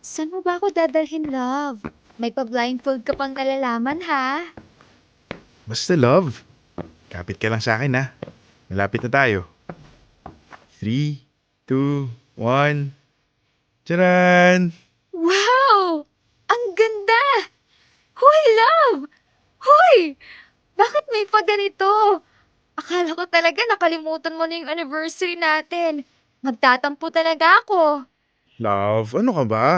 Saan mo ba ako dadalhin, love? May pa-blindfold ka pang nalalaman, ha? Basta love. Kapit ka lang sa akin ha. Malapit na tayo. 3, 2, 1. Charan! Wow! Ang ganda! Hoy, love! Hoy! Bakit may pa ganito? Akala ko talaga nakalimutan mo na yung anniversary natin. Magtatampo talaga ako. Love, ano ka ba?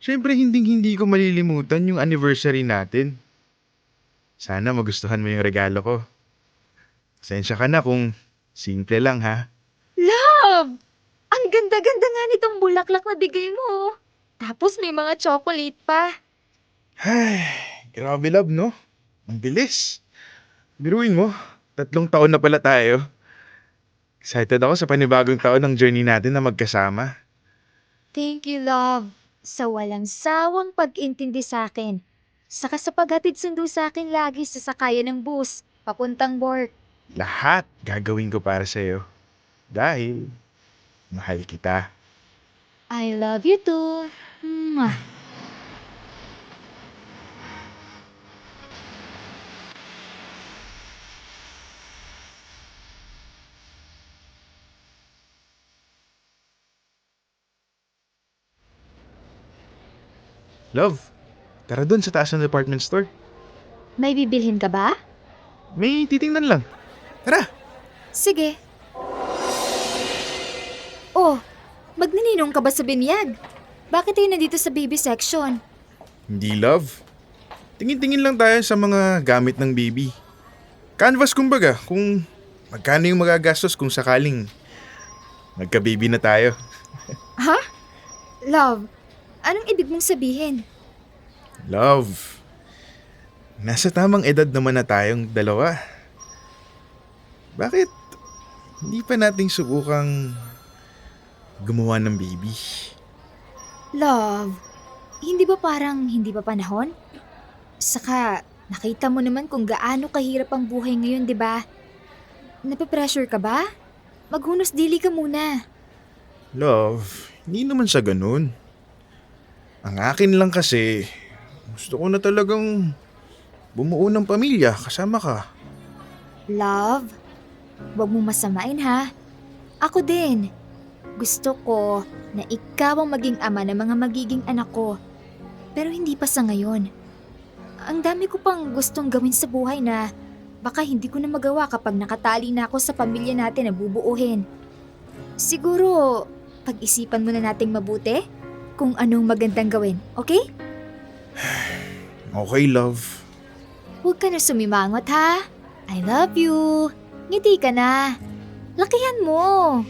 Siyempre hinding hindi ko malilimutan yung anniversary natin. Sana magustuhan mo yung regalo ko. Pasensya ka na kung simple lang ha. Love! Ang ganda-ganda nga nitong bulaklak na bigay mo. Tapos may mga chocolate pa. Ay, grabe love no? Ang bilis. Biruin mo, tatlong taon na pala tayo. Excited ako sa panibagong taon ng journey natin na magkasama. Thank you, love. Sa walang sawang pag-intindi sa akin. Saka sa paghatid sundo sa akin lagi sa sakayan ng bus, papuntang work. Lahat gagawin ko para sa'yo. Dahil, mahal kita. I love you too. Mwah. Love, tara dun sa taas ng department store. May bibilhin ka ba? May titingnan lang. Tara! Sige. Oh, magnaninong ka ba sa binyag? Bakit tayo nandito sa baby section? Hindi love. Tingin-tingin lang tayo sa mga gamit ng baby. Canvas kumbaga, kung magkano yung magagastos kung sakaling magka-baby na tayo. Ha? Love, anong ibig mong sabihin? Love, nasa tamang edad naman na tayong dalawa. Bakit hindi pa nating subukang gumawa ng baby? Love, hindi ba parang hindi pa panahon? Saka, nakita mo naman kung gaano kahirap ang buhay ngayon, di ba? Nape-pressure ka ba? Maghunos dili ka muna. Love, hindi naman sa ganun. Ang akin lang kasi, gusto ko na talagang bumuo ng pamilya kasama ka. Love, wag mo masamain ha. Ako din. Gusto ko na ikaw ang maging ama ng mga magiging anak ko. Pero hindi pa sa ngayon. Ang dami ko pang gustong gawin sa buhay na baka hindi ko na magawa kapag nakatali na ako sa pamilya natin na bubuuhin. Siguro, pag-isipan muna nating mabuti kung anong magandang gawin, okay? Okay, love. Huwag ka na sumimangot ha. I love you. Ngiti ka na. Lakihan mo.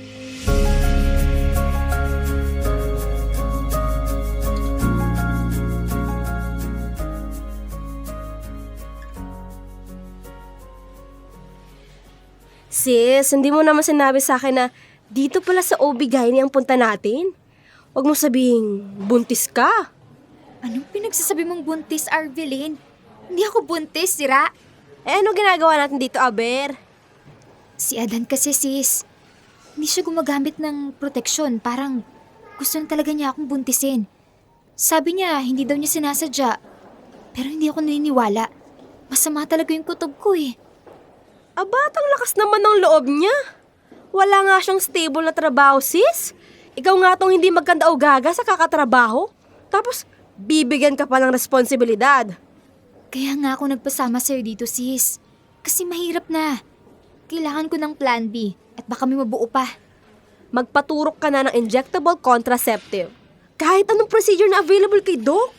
Sis, hindi mo naman sinabi sa akin na dito pala sa OB Gynae ang punta natin. Huwag mo sabihing buntis ka. Anong pinagsasabi mong buntis, Arvelin? Hindi ako buntis, sira. Eh ano ginagawa natin dito, Aber? Si Adan kasi sis. Hindi siya gumagamit ng proteksyon. Parang gusto na talaga niya akong buntisin. Sabi niya, hindi daw niya sinasadya. Pero hindi ako naniniwala. Masama talaga yung kutob ko eh. Abat, ang lakas naman ng loob niya. Wala nga siyang stable na trabaho, sis. Ikaw nga tong hindi magkanda o gaga sa kakatrabaho. Tapos, bibigyan ka pa ng responsibilidad. Kaya nga ako nagpasama sa'yo dito, sis. Kasi mahirap na. Kailangan ko ng plan B at baka may mabuo pa. Magpaturok ka na ng injectable contraceptive. Kahit anong procedure na available kay Doc.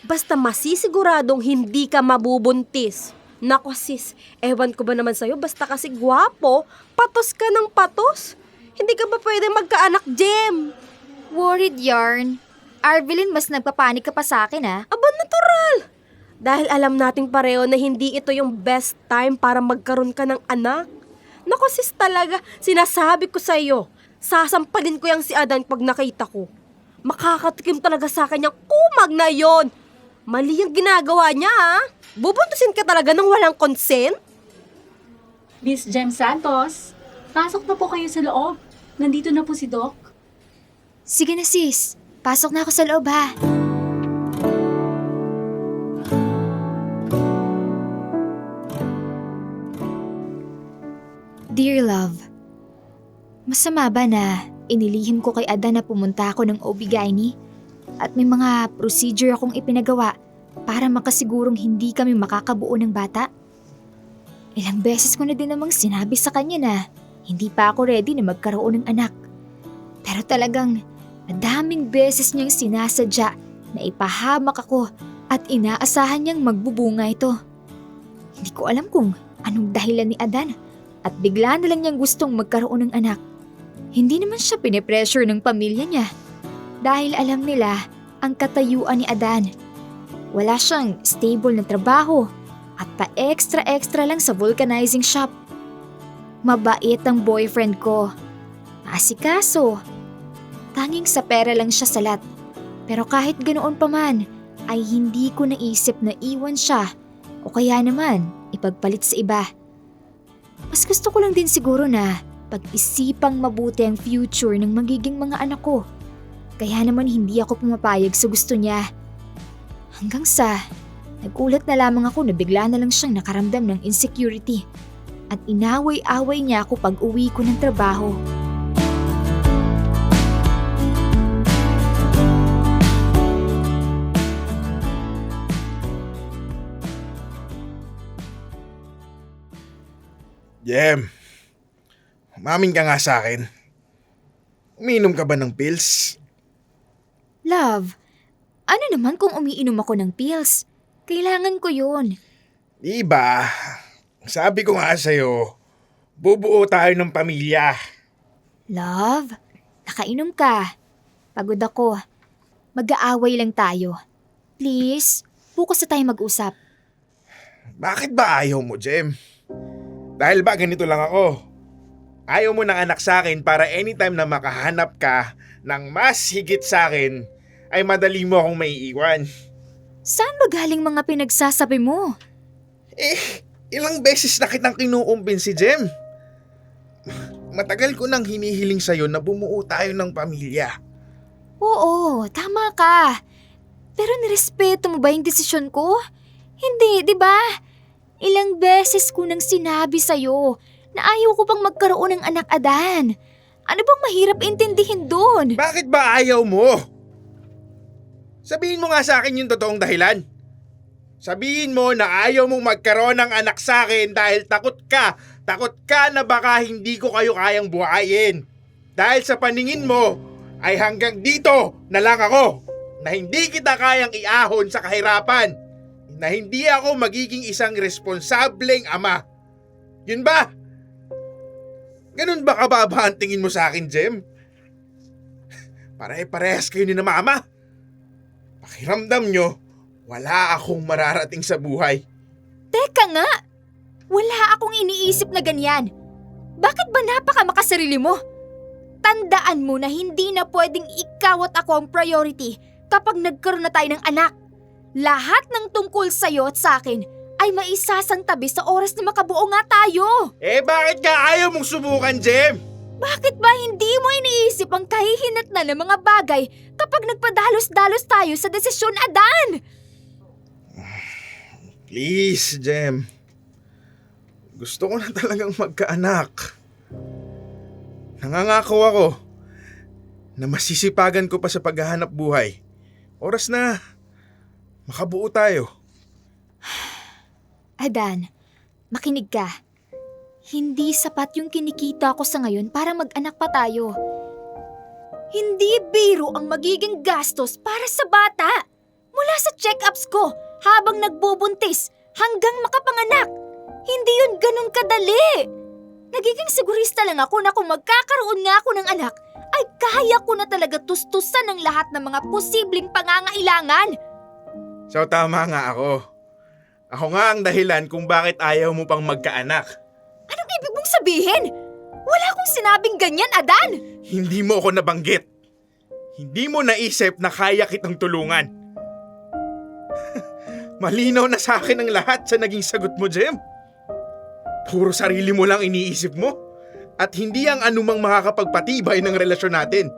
Basta masisiguradong hindi ka mabubuntis. Nako sis, ewan ko ba naman sa'yo, basta kasi gwapo, patos ka ng patos. Hindi ka ba pwede magkaanak, Jem? Worried yarn. Arvelin, mas nagpapanik ka pa sa akin ah. Aba, natural! Dahil alam nating pareho na hindi ito yung best time para magkaroon ka ng anak. Nako sis talaga, sinasabi ko sa iyo, sasampalin ko yung si Adan pag nakita ko. Makakatikim talaga sa akin yung kumag na yon. Mali yung ginagawa niya ha. Bubuntusin ka talaga ng walang consent? Miss Jem Santos, pasok na po kayo sa loob. Nandito na po si Doc. Sige na sis. Pasok na ako sa loob ha. Dear love, masama ba na inilihim ko kay Ada na pumunta ako ng OB-GYN at may mga procedure akong ipinagawa para makasigurong hindi kami makakabuo ng bata? Ilang beses ko na din namang sinabi sa kanya na hindi pa ako ready na magkaroon ng anak. Pero talagang madaming beses niyang sinasadya na ipahamak ako at inaasahan niyang magbubunga ito. Hindi ko alam kung anong dahilan ni Adan at bigla na lang niyang gustong magkaroon ng anak. Hindi naman siya pinipressure ng pamilya niya dahil alam nila ang katayuan ni Adan. Wala siyang stable na trabaho at pa-extra-extra lang sa vulcanizing shop. Mabait ang boyfriend ko. Asikaso. Tanging sa pera lang siya salat. Pero kahit ganoon pa man, ay hindi ko naisip na iwan siya o kaya naman ipagpalit sa iba. Mas gusto ko lang din siguro na pag-isipang mabuti ang future ng magiging mga anak ko. Kaya naman hindi ako pumapayag sa gusto niya. Hanggang sa nagulat na lamang ako na bigla na lang siyang nakaramdam ng insecurity at inaway-away niya ako pag uwi ko ng trabaho. Jem, umamin ka nga sa akin. Umiinom ka ba ng pills? Love, ano naman kung umiinom ako ng pills? Kailangan ko yun. Di ba? Sabi ko nga sa'yo, bubuo tayo ng pamilya. Love, nakainom ka. Pagod ako. Mag-aaway lang tayo. Please, bukas na tayo mag-usap. Bakit ba ayaw mo, Jem? Dahil ba ganito lang ako? Ayaw mo ng anak sa akin para anytime na makahanap ka ng mas higit sa akin, ay madali mo akong maiiwan. Saan ba galing mga pinagsasabi mo? Eh, ilang beses na kitang kinuumbin si Jem. Matagal ko nang hinihiling sa'yo na bumuo tayo ng pamilya. Oo, tama ka. Pero nirespeto mo ba yung desisyon ko? Hindi, di ba? Ilang beses ko nang sinabi sa'yo na ayaw ko pang magkaroon ng anak adan. Ano bang mahirap intindihin doon? Bakit ba ayaw mo? Sabihin mo nga sa akin yung totoong dahilan. Sabihin mo na ayaw mong magkaroon ng anak sa akin dahil takot ka. Takot ka na baka hindi ko kayo kayang buhayin. Dahil sa paningin mo, ay hanggang dito na lang ako. Na hindi kita kayang iahon sa kahirapan. Na hindi ako magiging isang responsableng ama. Yun ba? Ganun ba kababa ang tingin mo sa akin, Jem? Pare-parehas kayo ni na mama. Pakiramdam nyo, wala akong mararating sa buhay. Teka nga! Wala akong iniisip na ganyan. Bakit ba napaka makasarili mo? Tandaan mo na hindi na pwedeng ikaw at ako ang priority kapag nagkaroon na tayo ng anak. Lahat ng tungkol sa'yo at sa akin ay maisasang tabi sa oras na makabuo nga tayo. Eh bakit ka ayaw mong subukan, Jem? Bakit ba hindi mo iniisip ang kahihinat na ng mga bagay kapag nagpadalos-dalos tayo sa desisyon, Adan? Please, Jem. Gusto ko na talagang magkaanak. Nangangako ako na masisipagan ko pa sa paghahanap buhay. Oras na. Makabuo tayo. Adan, makinig ka. Hindi sapat yung kinikita ko sa ngayon para mag-anak pa tayo. Hindi biro ang magiging gastos para sa bata. Mula sa check-ups ko habang nagbubuntis hanggang makapanganak. Hindi yun ganun kadali. Nagiging sigurista lang ako na kung magkakaroon nga ako ng anak, ay kaya ko na talaga tustusan ng lahat ng mga posibleng pangangailangan. So tama nga ako. Ako nga ang dahilan kung bakit ayaw mo pang magkaanak. Anong ibig mong sabihin? Wala akong sinabing ganyan, Adan! Hindi mo ako nabanggit. Hindi mo naisip na kaya kitang tulungan. Malinaw na sa akin ang lahat sa naging sagot mo, Jem. Puro sarili mo lang iniisip mo at hindi ang anumang makakapagpatibay ng relasyon natin.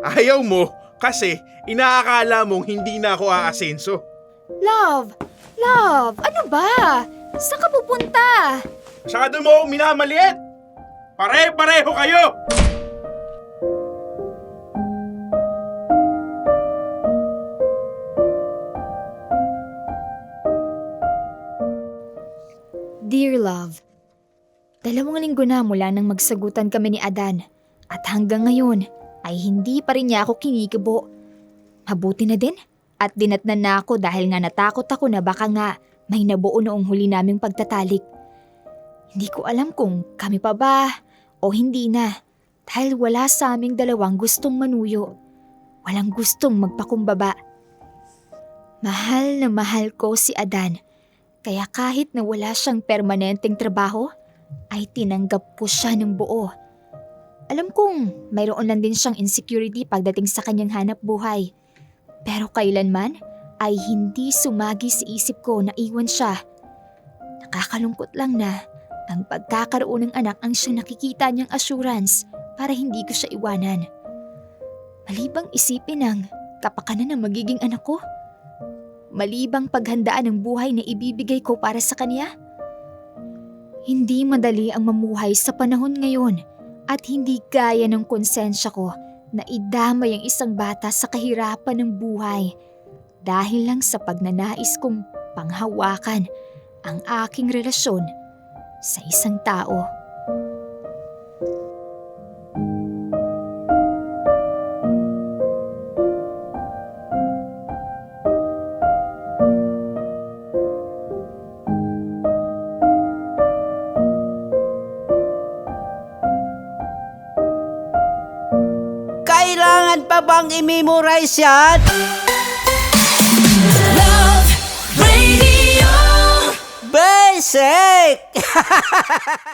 Ayaw mo Kasi inaakala mong hindi na ako aasenso. Love! Love! Ano ba? Saan ka pupunta? Masyado mo akong minamaliit! Pare-pareho kayo! Dalawang linggo na mula nang magsagutan kami ni Adan at hanggang ngayon ay hindi pa rin niya ako kinikibo. Mabuti na din at dinatnan na ako dahil nga natakot ako na baka nga may nabuo noong huli naming pagtatalik. Hindi ko alam kung kami pa ba o hindi na dahil wala sa aming dalawang gustong manuyo. Walang gustong magpakumbaba. Mahal na mahal ko si Adan kaya kahit na wala siyang permanenteng trabaho, ay tinanggap ko siya ng buo. Alam kong mayroon lang din siyang insecurity pagdating sa kanyang hanap buhay. Pero kailanman ay hindi sumagi sa isip ko na iwan siya. Nakakalungkot lang na ang pagkakaroon ng anak ang siyang nakikita niyang assurance para hindi ko siya iwanan. Malibang isipin ang kapakanan ng magiging anak ko malibang paghandaan ng buhay na ibibigay ko para sa kanya? Hindi madali ang mamuhay sa panahon ngayon at hindi kaya ng konsensya ko na idamay ang isang bata sa kahirapan ng buhay dahil lang sa pagnanais kong panghawakan ang aking relasyon sa isang tao. Pa bang i-memorize yan? Basic!